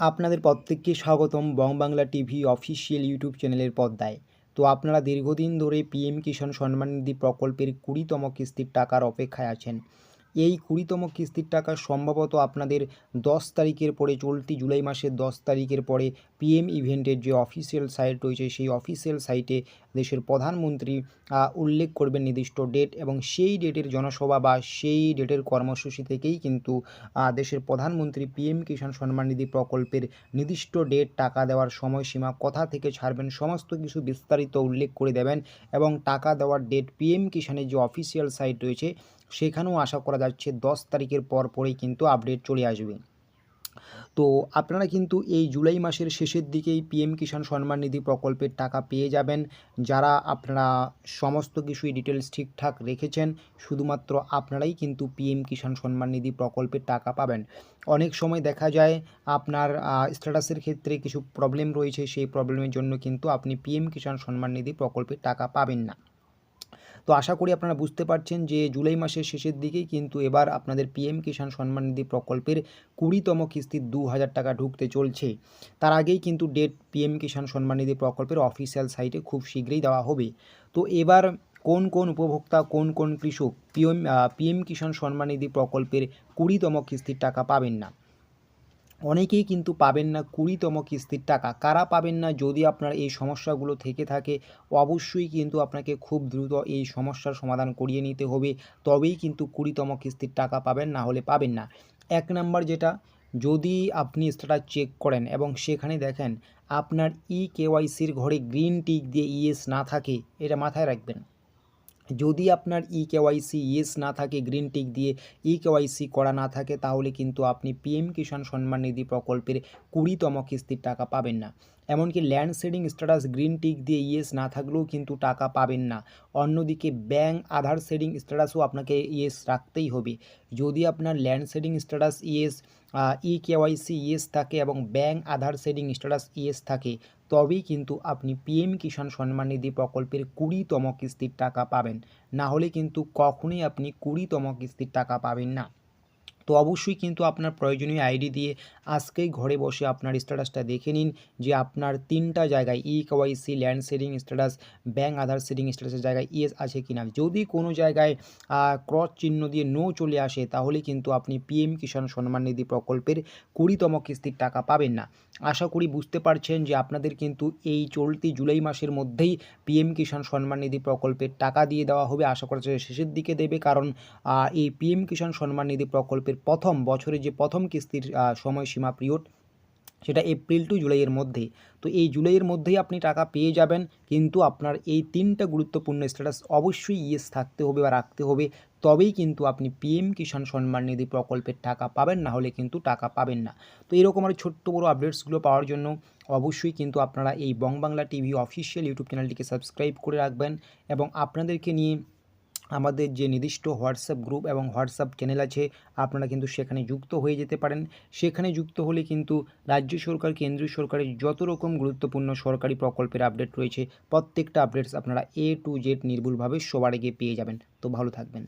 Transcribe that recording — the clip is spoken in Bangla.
আপনাদের প্রত্যেককে স্বাগতম Bong Bangla TV official YouTube চ্যানেলের পর্দায়। তো আপনারা দীর্ঘদিন ধরে পিএম কিষাণ সম্মান নিধি প্রকল্পের কুড়িতম কিস্তির টাকার অপেক্ষায় আছেন। এই কুড়িতম কিস্তির টাকা সম্ভবত আপনাদের দশ তারিখের পরে, চলতি জুলাই মাসের দশ তারিখের পরে পিএম ইভেন্টের যে অফিসিয়াল সাইট রয়েছে, সেই অফিসিয়াল সাইটে দেশের প্রধানমন্ত্রী উল্লেখ করবেন নির্দিষ্ট ডেট এবং সেই ডেটের জনসভা বা সেই ডেটের কর্মসূচি থেকেই কিন্তু দেশের প্রধানমন্ত্রী পিএম কিষাণ সম্মান নিধি প্রকল্পের নির্দিষ্ট ডেট, টাকা দেওয়ার সময়সীমা কোথা থেকে ছাড়বেন, সমস্ত কিছু বিস্তারিত উল্লেখ করে দেবেন এবং টাকা দেওয়ার ডেট পিএম কিষাণের যে অফিসিয়াল সাইট রয়েছে সেখানেও আশা করা যাচ্ছে দশ তারিখের পর পরেই কিন্তু আপডেট চলে আসবে। তো আপনারা কিন্তু এই জুলাই মাসের শেষের দিকেই পিএম কিষাণ সম্মান নিধি প্রকল্পের টাকা পেয়ে যাবেন। যারা আপনারা সমস্ত কিছুই ডিটেলস ঠিকঠাক রেখেছেন, শুধুমাত্র আপনারাই কিন্তু পিএম কিষাণ সম্মান নিধি প্রকল্পের টাকা পাবেন। অনেক সময় দেখা যায় আপনার স্ট্যাটাসের ক্ষেত্রে কিছু প্রবলেম রয়েছে, সেই প্রবলেমের জন্য কিন্তু আপনি পিএম কিষাণ সম্মান নিধি প্রকল্পের টাকা পাবেন না। তো আশা করি আপনারা বুঝতে পারছেন যে জুলাই মাসের শেষের দিকেই কিন্তু এবার আপনাদের পিএম কিষাণ সম্মান নিধি প্রকল্পের কুড়িতম কিস্তির দু হাজার টাকা ঢুকতে চলছে। তার আগেই কিন্তু ডেট পিএম কিষাণ সম্মান নিধি প্রকল্পের অফিসিয়াল সাইটে খুব শীঘ্রই দেওয়া হবে। তো এবার কোন কোন উপভোক্তা, কোন কোন কৃষক পিএম পিএম কিষাণ সম্মান নিধি প্রকল্পের কুড়িতম কিস্তির টাকা পাবেন না? অনেকেই কিন্তু পাবেন না কুড়িতম কিস্তির টাকা। কারা পাবেন না যদি আপনার এই সমস্যাগুলো থেকে থাকে, অবশ্যই কিন্তু আপনাকে খুব দ্রুত এই সমস্যার সমাধান করিয়ে নিতে হবে। তবেই কিন্তু কুড়িতম কিস্তির টাকা পাবেন, না হলে পাবেন না। এক নাম্বার যেটা, যদি আপনি স্ট্যাটাস চেক করেন এবং সেখানে দেখেন আপনার ই কেওয়াইসির ঘরে গ্রিন টিক দিয়ে ইয়েস না থাকে, এটা মাথায় রাখবেন। যদি আপনার ই কেওয়াইসি ইয়েস না থাকে গ্রিন টিক দিয়ে ই কেওয়াইসি করা না থাকে, তাহলে কিন্তু আপনি পিএম কিষাণ সম্মান নিধি প্রকল্পের কুড়িতম কিস্তির টাকা পাবেন না। এমনকি land seeding status green tick দিয়ে ইয়েস না থাকলেও কিন্তু টাকা পাবেন না। অন্যদিকে ব্যাঙ্ক আধার সেডিং স্ট্যাটাসও আপনাকে ইয়েস রাখতেই হবে। যদি আপনার land seeding status yes e KYC yes থাকে এবং bank Aadhaar seeding status yes থাকে, তবেই কিন্তু আপনি পিএম কিষাণ সম্মান নিধি প্রকল্পের কুড়িতম কিস্তির টাকা পাবেন। না হলে কিন্তু কখনোই আপনি কুড়িতম কিস্তির টাকা পাবেন না। তো অবশ্যই কিন্তু আপনার প্রয়োজনীয় আইডি দিয়ে আজকেই ঘরে বসে আপনার স্ট্যাটাসটা দেখে নিন যে আপনার তিনটা জায়গায় e KYC land seeding status bank Aadhaar seeding স্ট্যাটাসের জায়গায় ইয়েস আছে কিনা। যদি কোনো জায়গায় ক্রস চিহ্ন দিয়ে নো চলে আসে, তাহলে কিন্তু আপনি পিএম কিষাণ সম্মান নিধি প্রকল্পের কুড়িতম কিস্তির টাকা পাবেন না। আশা করি বুঝতে পারছেন যে আপনাদের কিন্তু এই চলতি জুলাই মাসের মধ্যেই পিএম কিষাণ সম্মান নিধি প্রকল্পের টাকা দিয়ে দেওয়া হবে। আশা করা শেষের দিকে দেবে, কারণ এই পিএম কিষাণ সম্মান নিধি প্রকল্পের প্রথম বছরে যে প্রথম কিস্তির সময়সীমা পিরিয়ড সেটা এপ্রিল টু জুলাইয়ের মধ্যে তো এই জুলাইয়ের মধ্যেই আপনি টাকা পেয়ে যাবেন, কিন্তু আপনার এই তিনটা গুরুত্বপূর্ণ স্ট্যাটাস অবশ্যই ইয়েস থাকতে হবে বা রাখতে হবে। তবেই কিন্তু আপনি পিএম কিষাণ সম্মান নিধি প্রকল্পের টাকা পাবেন, না হলে কিন্তু টাকা পাবেন না। তো এরকম আর ছোট্ট বড়ো আপডেটসগুলো পাওয়ার জন্য অবশ্যই কিন্তু আপনারা এই Bong Bangla TV official YouTube চ্যানেলটিকে সাবস্ক্রাইব করে রাখবেন এবং আপনাদেরকে নিয়ে আমাদের যে নির্দিষ্ট হোয়াটসঅ্যাপ গ্রুপ এবং হোয়াটসঅ্যাপ চ্যানেল আছে, আপনারা কিন্তু সেখানে যুক্ত হয়ে যেতে পারেন। সেখানে যুক্ত হলে কিন্তু রাজ্য সরকার, কেন্দ্রীয় সরকারের যত রকম গুরুত্বপূর্ণ সরকারি প্রকল্পের আপডেট রয়েছে, প্রত্যেকটা আপডেটস আপনারা এ টু জেড নির্ভুলভাবে সবার আগে পেয়ে যাবেন। তো ভালো থাকবেন।